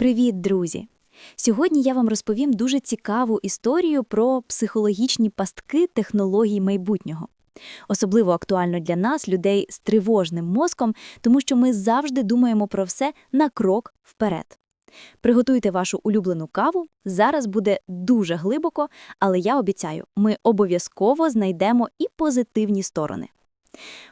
Привіт, друзі! Сьогодні я вам розповім дуже цікаву історію про психологічні пастки технологій майбутнього. Особливо актуально для нас, людей з тривожним мозком, тому що ми завжди думаємо про все на крок вперед. Приготуйте вашу улюблену каву. Зараз буде дуже глибоко, але я обіцяю, ми обов'язково знайдемо і позитивні сторони.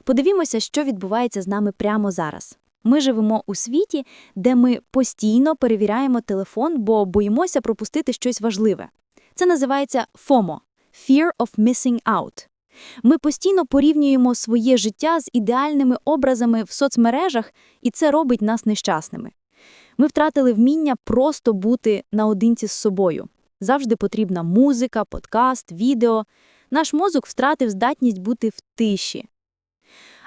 Подивімося, що відбувається з нами прямо зараз. Ми живемо у світі, де ми постійно перевіряємо телефон, бо боїмося пропустити щось важливе. Це називається FOMO – Fear of Missing Out. Ми постійно порівнюємо своє життя з ідеальними образами в соцмережах, і це робить нас нещасними. Ми втратили вміння просто бути наодинці з собою. Завжди потрібна музика, подкаст, відео. Наш мозок втратив здатність бути в тиші.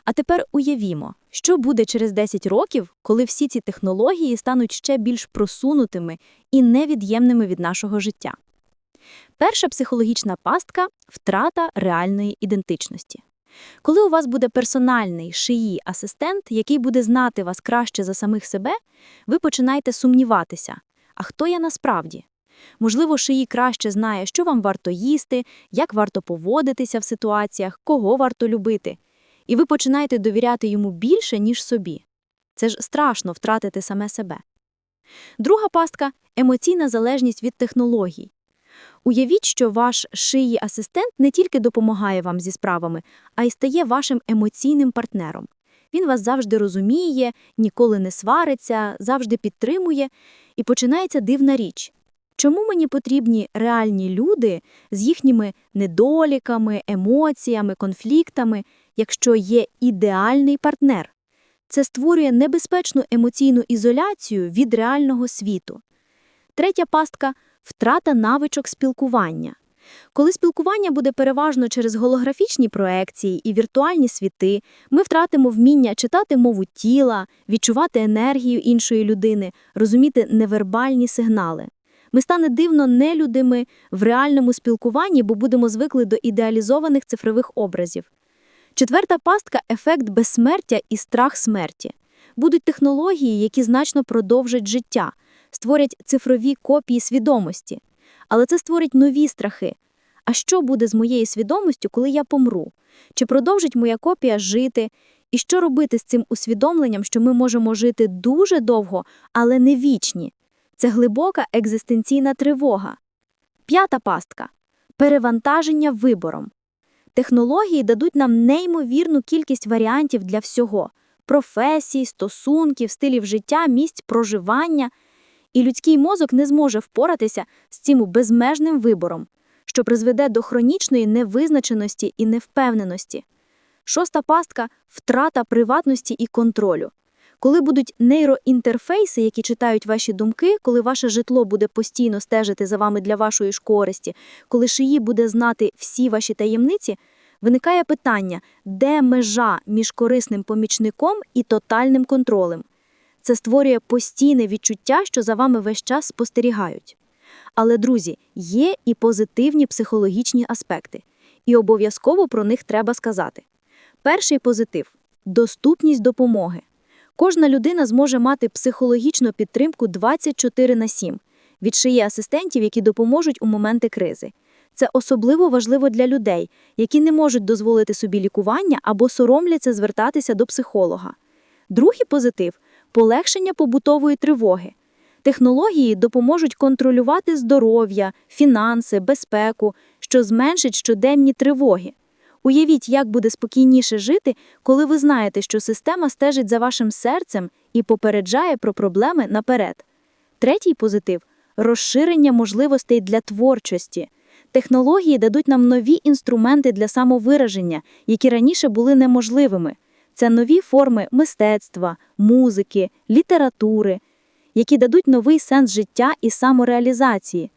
А тепер уявімо, що буде через 10 років, коли всі ці технології стануть ще більш просунутими і невід'ємними від нашого життя. Перша психологічна пастка втрата реальної ідентичності. Коли у вас буде персональний шиї асистент, який буде знати вас краще за самих себе, ви починаєте сумніватися, а хто я насправді? Можливо, шиї краще знає, що вам варто їсти, як варто поводитися в ситуаціях, кого варто любити і ви починаєте довіряти йому більше, ніж собі. Це ж страшно втратити саме себе. Друга пастка емоційна залежність від технологій. Уявіть, що ваш шиї асистент не тільки допомагає вам зі справами, а й стає вашим емоційним партнером. Він вас завжди розуміє, ніколи не свариться, завжди підтримує, і починається дивна річ. Чому мені потрібні реальні люди з їхніми недоліками, емоціями, конфліктами, якщо є ідеальний партнер. Це створює небезпечну емоційну ізоляцію від реального світу. Третя пастка втрата навичок спілкування. Коли спілкування буде переважно через голографічні проекції і віртуальні світи, ми втратимо вміння читати мову тіла, відчувати енергію іншої людини, розуміти невербальні сигнали. Ми стане дивно нелюдими в реальному спілкуванні, бо будемо звикли до ідеалізованих цифрових образів. Четверта пастка ефект безсмертя і страх смерті. Будуть технології, які значно продовжать життя, створять цифрові копії свідомості. Але це створить нові страхи. А що буде з моєю свідомістю, коли я помру? Чи продовжить моя копія жити? І що робити з цим усвідомленням, що ми можемо жити дуже довго, але не вічні? Це глибока екзистенційна тривога. П'ята пастка перевантаження вибором. Технології дадуть нам неймовірну кількість варіантів для всього професій, стосунків, стилів життя, місць проживання, і людський мозок не зможе впоратися з цим безмежним вибором, що призведе до хронічної невизначеності і невпевненості. Шоста пастка втрата приватності і контролю. Коли будуть нейроінтерфейси, які читають ваші думки, коли ваше житло буде постійно стежити за вами для вашої ж користі, коли шиї буде знати всі ваші таємниці, виникає питання, де межа між корисним помічником і тотальним контролем. Це створює постійне відчуття, що за вами весь час спостерігають. Але, друзі, є і позитивні психологічні аспекти, і обов'язково про них треба сказати. Перший позитив доступність допомоги. Кожна людина зможе мати психологічну підтримку 24 на 7 від шиї асистентів, які допоможуть у моменти кризи. Це особливо важливо для людей, які не можуть дозволити собі лікування або соромляться звертатися до психолога. Другий позитив полегшення побутової тривоги. Технології допоможуть контролювати здоров'я, фінанси, безпеку, що зменшить щоденні тривоги. Уявіть, як буде спокійніше жити, коли ви знаєте, що система стежить за вашим серцем і попереджає про проблеми наперед. Третій позитив розширення можливостей для творчості. Технології дадуть нам нові інструменти для самовираження, які раніше були неможливими. Це нові форми мистецтва, музики, літератури, які дадуть новий сенс життя і самореалізації.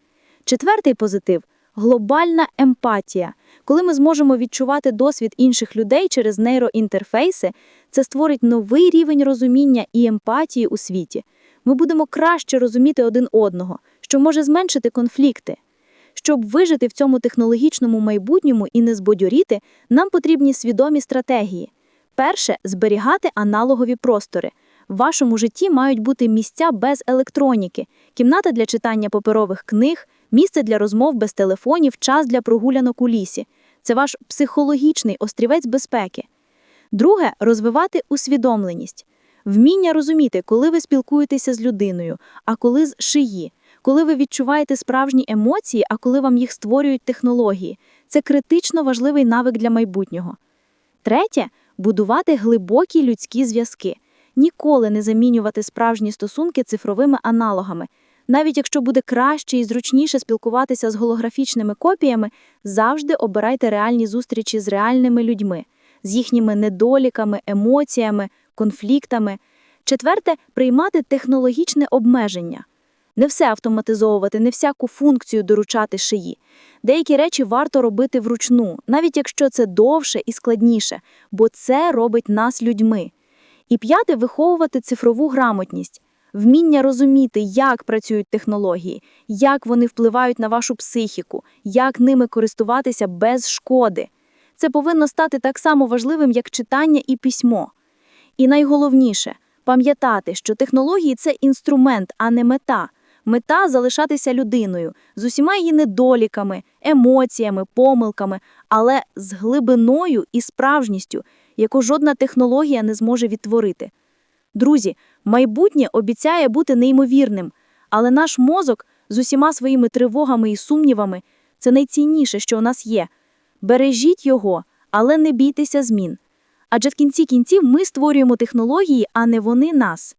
Четвертий позитив глобальна емпатія. Коли ми зможемо відчувати досвід інших людей через нейроінтерфейси, це створить новий рівень розуміння і емпатії у світі. Ми будемо краще розуміти один одного, що може зменшити конфлікти. Щоб вижити в цьому технологічному майбутньому і не збодьоріти, нам потрібні свідомі стратегії. Перше зберігати аналогові простори. В вашому житті мають бути місця без електроніки, кімната для читання паперових книг, місце для розмов без телефонів, час для прогулянок у лісі. Це ваш психологічний острівець безпеки. Друге розвивати усвідомленість, вміння розуміти, коли ви спілкуєтеся з людиною, а коли з шиї, коли ви відчуваєте справжні емоції, а коли вам їх створюють технології. Це критично важливий навик для майбутнього. Третє будувати глибокі людські зв'язки. Ніколи не замінювати справжні стосунки цифровими аналогами. Навіть якщо буде краще і зручніше спілкуватися з голографічними копіями, завжди обирайте реальні зустрічі з реальними людьми, з їхніми недоліками, емоціями, конфліктами. Четверте приймати технологічне обмеження. Не все автоматизовувати, не всяку функцію доручати шиї. Деякі речі варто робити вручну, навіть якщо це довше і складніше, бо це робить нас людьми. І п'яте виховувати цифрову грамотність, вміння розуміти, як працюють технології, як вони впливають на вашу психіку, як ними користуватися без шкоди. Це повинно стати так само важливим, як читання і письмо. І найголовніше пам'ятати, що технології це інструмент, а не мета. Мета залишатися людиною з усіма її недоліками, емоціями, помилками, але з глибиною і справжністю, яку жодна технологія не зможе відтворити. Друзі, майбутнє обіцяє бути неймовірним, але наш мозок з усіма своїми тривогами і сумнівами це найцінніше, що у нас є. Бережіть його, але не бійтеся змін. Адже в кінці кінців ми створюємо технології, а не вони нас.